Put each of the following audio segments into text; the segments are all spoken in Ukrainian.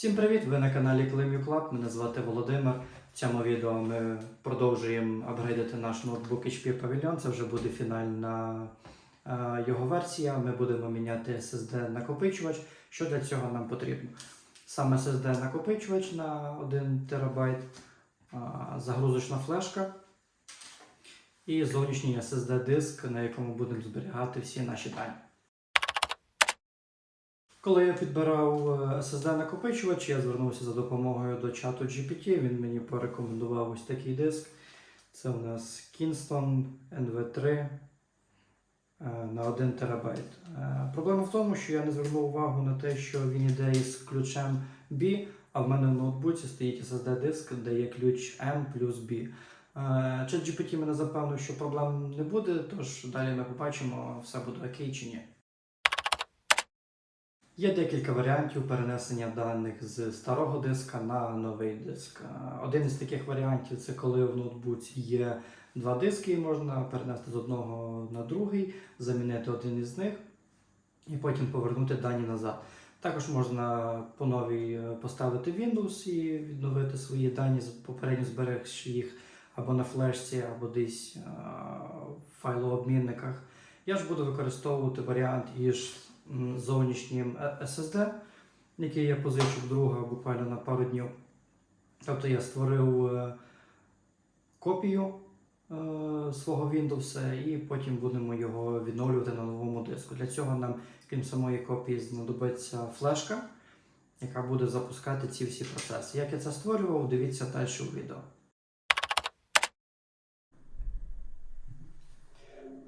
Всім привіт! Ви на каналі Climb Club. Мене звати Володимир. В цьому відео ми продовжуємо апгрейдити наш ноутбук HP Pavilion. Це вже буде фінальна е, його версія. Ми будемо міняти SSD накопичувач. Що для цього нам потрібно? Саме SSD накопичувач на 1 ТБ, е, загрузочна флешка і зовнішній SSD диск, на якому будемо зберігати всі наші дані. Коли я підбирав е, SSD накопичувач, я звернувся за допомогою до чату GPT. Він мені порекомендував ось такий диск. Це у нас Kingston NV3 е, на 1 ТБ. Проблема в тому, що я не звернув увагу на те, що він йде із ключем B, а в мене в ноутбуці стоїть SSD-диск, де є ключ M плюс B. Е, Чат GPT мене запевнив, що проблем не буде, тож далі ми побачимо, все буде окей чи ні. Є декілька варіантів перенесення даних з старого диска на новий диск. Один із таких варіантів це коли в ноутбуці є два диски, і можна перенести з одного на другий, замінити один із них і потім повернути дані назад. Також можна по новій е, поставити Windows і відновити свої дані, попередньо зберегши їх або на флешці, або десь е, в файлообмінниках. Я ж буду використовувати варіант із зовнішнім е, SSD, який я позичив друга буквально на пару днів. Тобто я створив е, копію е, свого Windows і потім будемо його відновлювати на новому диску. Для цього нам, крім самої копії, знадобиться флешка, яка буде запускати ці всі процеси. Як я це створював, дивіться далі у відео.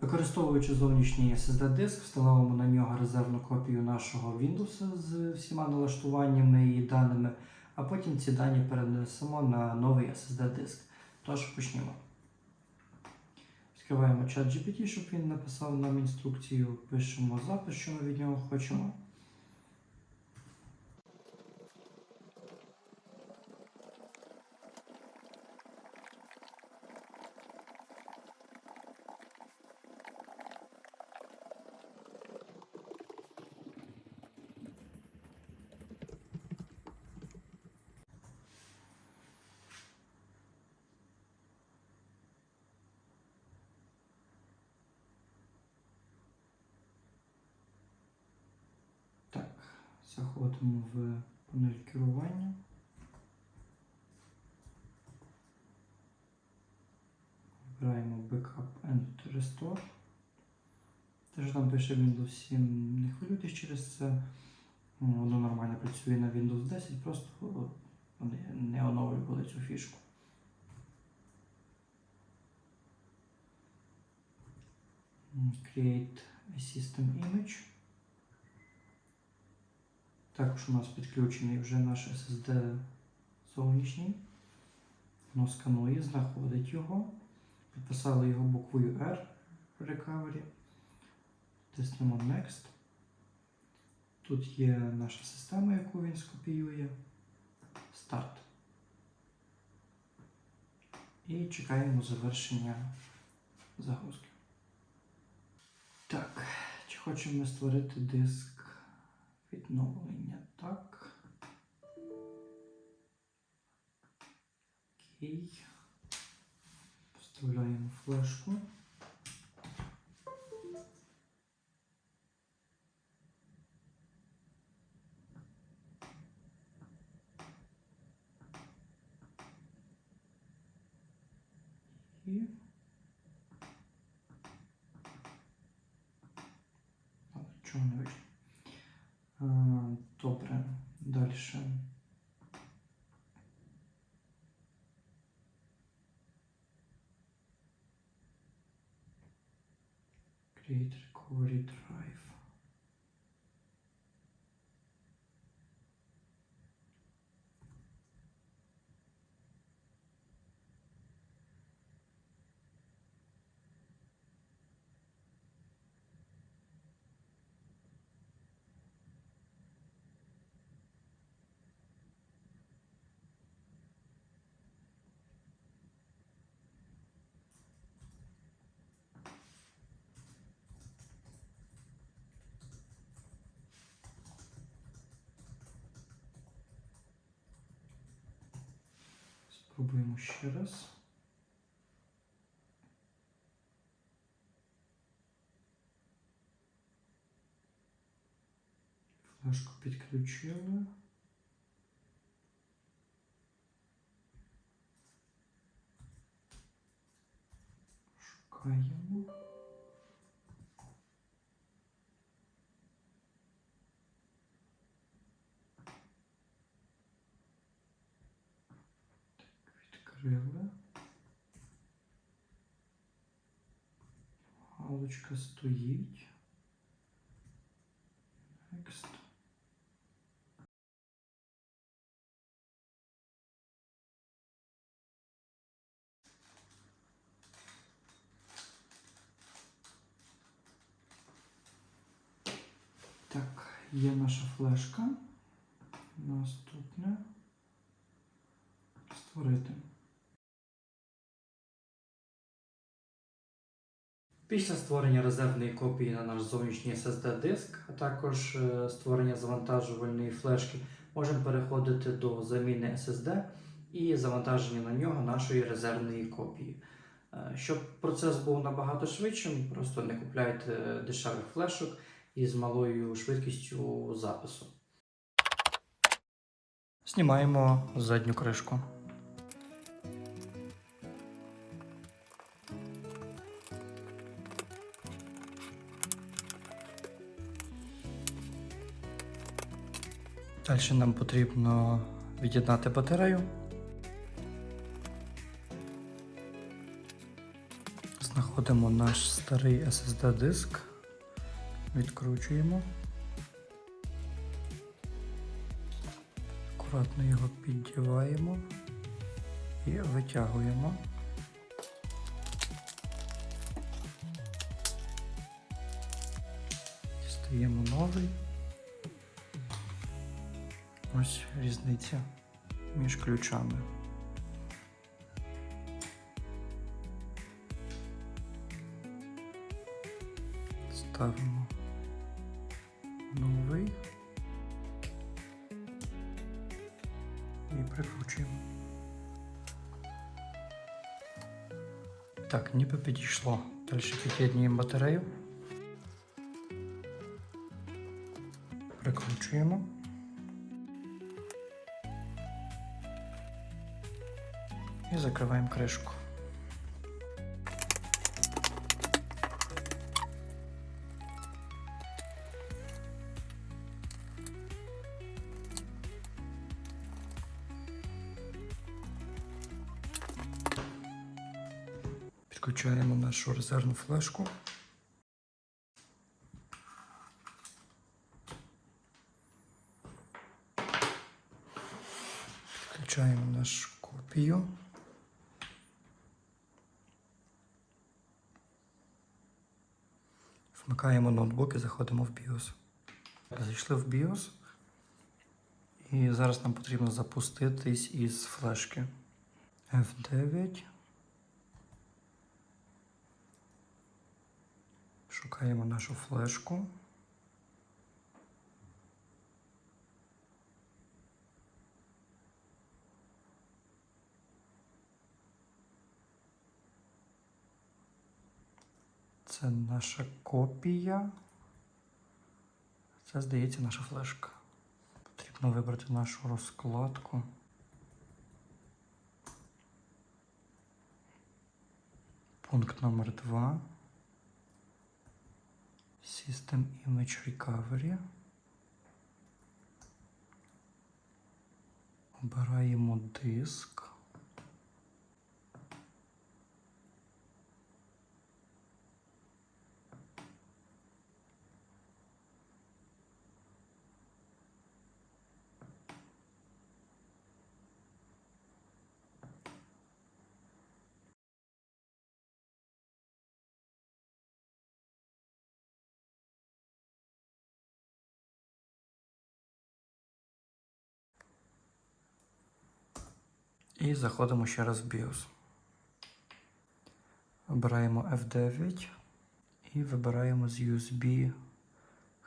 Використовуючи зовнішній SSD-диск, встановимо на нього резервну копію нашого Windows з всіма налаштуваннями і даними, а потім ці дані перенесемо на новий SSD-диск. Тож почнімо. Відкриваємо чат GPT, щоб він написав нам інструкцію, пишемо запис, що ми від нього хочемо. Так, заходимо в панель керування. Вибираємо Backup and Restore. Те, що там пише Windows 7, не хвилюйтесь через це. Ну, Воно нормально працює на Windows 10, просто вони не оновлювали цю фішку. Create a System Image. Також у нас підключений вже наш SSD зовнішній. Воно сканує, знаходить його. Підписали його буквою R Recovery. Тиснемо Next. Тут є наша система, яку він скопіює. Старт. І чекаємо завершення загрузки. Так, чи хочемо ми створити диск відновлення? Так. Окей. Вставляємо флешку. І Але чого не вийшло? Далі. Спробуємо ще раз. Флешку підключили. Шукаємо. Відкрили. Галочка стоїть. Next. Так, є наша флешка. Наступне. Створити. Після створення резервної копії на наш зовнішній SSD-диск, а також е, створення завантажувальної флешки, можемо переходити до заміни SSD і завантаження на нього нашої резервної копії. Е, Щоб процес був набагато швидшим, просто не купляйте дешевих флешок із малою швидкістю запису. Знімаємо задню кришку. Далі нам потрібно від'єднати батарею. Знаходимо наш старий SSD диск, відкручуємо. Акуратно його піддіваємо і витягуємо. Дістаємо новий. Ось різниця між ключами. Ставимо новий і прикручуємо. Так, ніби підійшло. Далі під'єднуємо батарею. Прикручуємо. І закриваємо кришку. Підключаємо нашу резервну флешку. Підключаємо нашу копію. Вмикаємо ноутбук і заходимо в BIOS. Зайшли в BIOS. І зараз нам потрібно запуститись із флешки. F9. Шукаємо нашу флешку. Це наша копія. Це, здається, наша флешка. Потрібно вибрати нашу розкладку. Пункт номер 2. System Image Recovery. Обираємо диск. І заходимо ще раз в BIOS. Обираємо F9 і вибираємо з USB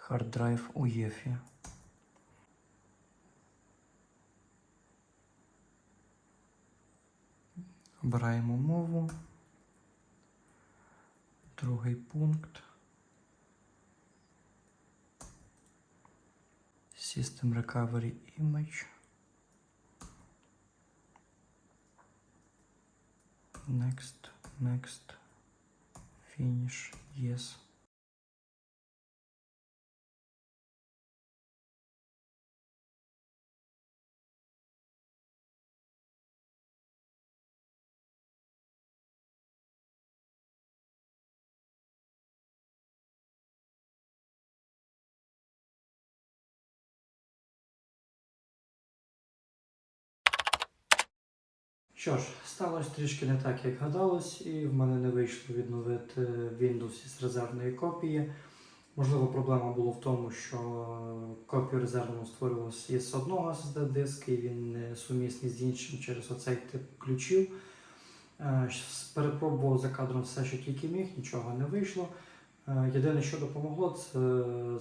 hard drive UEFI. Обираємо мову. Другий пункт. System Recovery Image. Next, next, finish, yes. Що ж, сталося трішки не так, як гадалось, і в мене не вийшло відновити Windows із резервної копії. Можливо, проблема була в тому, що копію резервну створювалася із одного SSD диска, і він не сумісний з іншим через оцей тип ключів. Е, Перепробував за кадром все, що тільки міг, нічого не вийшло. Е, Єдине, що допомогло, це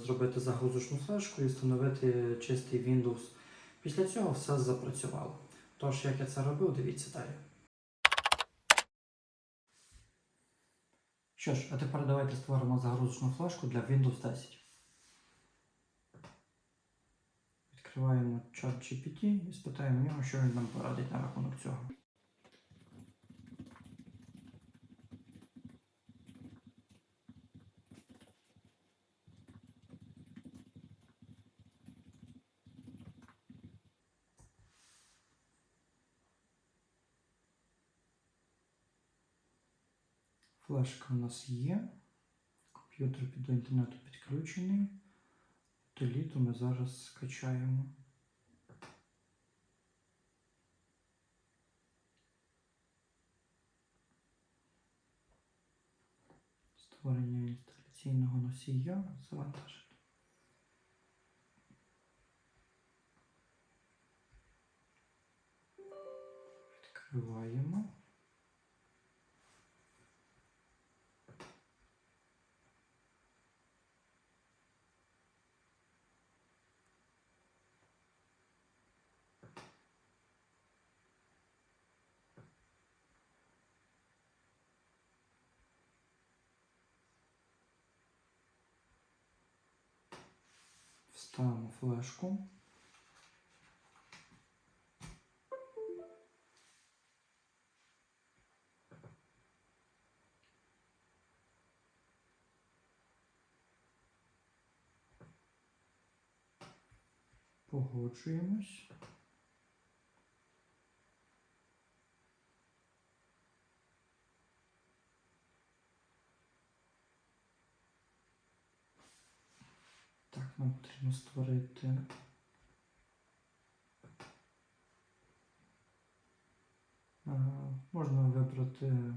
зробити загрузочну флешку і встановити чистий Windows. Після цього все запрацювало. Тож, як я це робив, дивіться далі. Що ж, а тепер давайте створимо загрузочну флешку для Windows 10. Відкриваємо чат GPT і спитаємо нього, що він нам порадить на рахунок цього. Флешка у нас є. Комп'ютер до інтернету підключений. Утиліту ми зараз скачаємо. Створення інсталяційного носія завантажити. Відкриваємо. Вставимо флешку. Погоджуємось. Так, нам потрібно створити. Е, Можна вибрати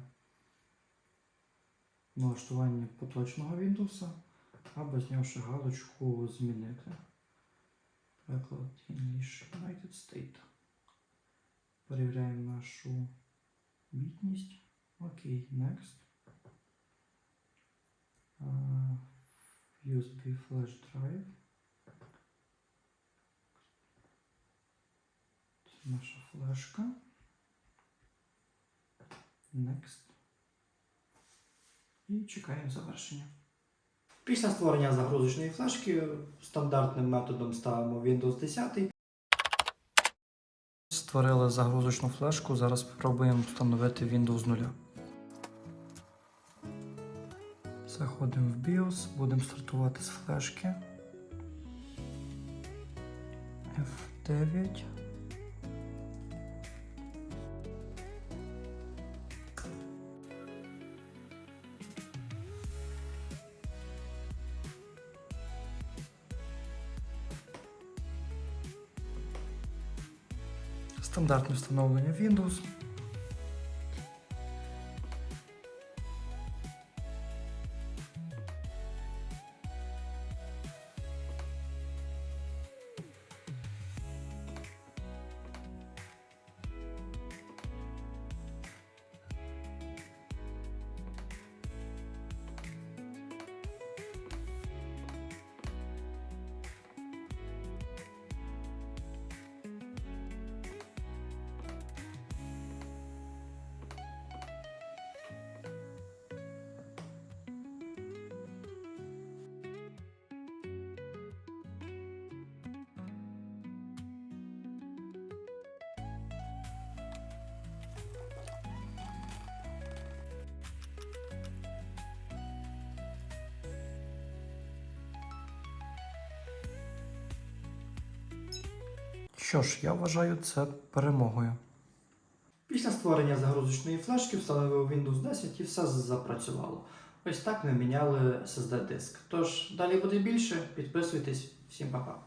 налаштування поточного Windows або знявши галочку змінити. Приклад English United States. Перевіряємо нашу бітність. Окей, next. USB flash drive. Це наша флешка. Next. І чекаємо завершення. Після створення загрузочної флешки стандартним методом ставимо Windows 10. Створили загрузочну флешку. Зараз спробуємо встановити Windows 0. Заходимо в BIOS, будемо стартувати з флешки. F9. Стандартне встановлення Windows. Що ж, я вважаю це перемогою. Після створення загрузочної флешки встановив Windows 10 і все запрацювало. Ось так ми міняли SSD диск. Тож далі буде більше. Підписуйтесь. Всім па-па.